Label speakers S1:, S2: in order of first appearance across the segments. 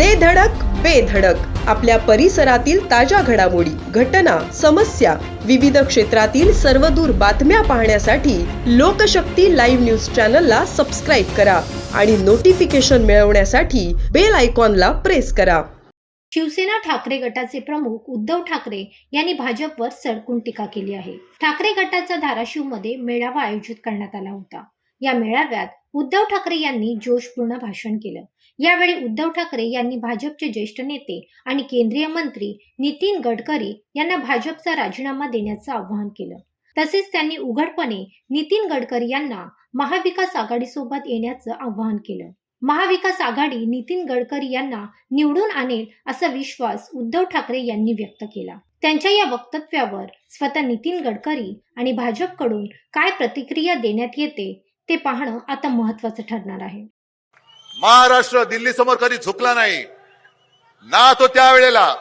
S1: दे धडक बेधडक आपल्या परिसरातील ताज्या घडामोडी घटना समस्या विविध क्षेत्रातील सर्वदूर बातम्या पाहण्यासाठी लोकशक्ती लाईव्ह न्यूज चॅनलला सबस्क्राईब करा आणि नोटिफिकेशन मिळवण्यासाठी बेल आयकॉनला प्रेस करा.
S2: शिवसेना ठाकरे गटाचे प्रमुख उद्धव ठाकरे यांनी भाजपवर सडकून टीका केली आहे. ठाकरे गटाचा धाराशिवमध्ये मेळावा आयोजित करण्यात आला होता. या मेळाव्यात उद्धव ठाकरे यांनी जोशपूर्ण भाषण केलं. यावेळी उद्धव ठाकरे यांनी भाजपचे ज्येष्ठ नेते आणि केंद्रीय मंत्री नितीन गडकरी यांना भाजपचा राजीनामा देण्याचं आवाहन केलं. तसेच त्यांनी उघडपणे नितीन गडकरी यांना महाविकास आघाडीसोबत येण्याचं आवाहन केलं. महाविकास आघाडी नितीन गडकरी यांना निवडून आणेल असा विश्वास उद्धव ठाकरे यांनी व्यक्त केला. त्यांच्या या वक्तव्यावर स्वतः नितीन गडकरी आणि भाजपकडून काय प्रतिक्रिया देण्यात येते ते पाहणं आता महत्वाचं ठरणार आहे.
S3: महाराष्ट्र दिल्ली समोर कधी झुकला नाही. ना तो त्यावेळेला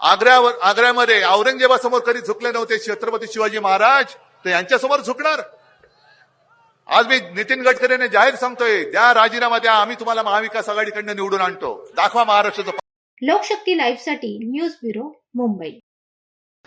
S3: आग्र्यावर आग्र्यामध्ये औरंगजेबासमोर कधी झुकले नव्हते छत्रपती शिवाजी महाराज तर यांच्यासमोर झुकणार. आज मी नितीन गडकरीने जाहीर सांगतोय द्या राजीनामा द्या आम्ही तुम्हाला महाविकास आघाडीकडनं निवडून आणतो. दाखवा महाराष्ट्राचं
S2: लोकशक्ती लाईव्हसाठी न्यूज ब्युरो मुंबई.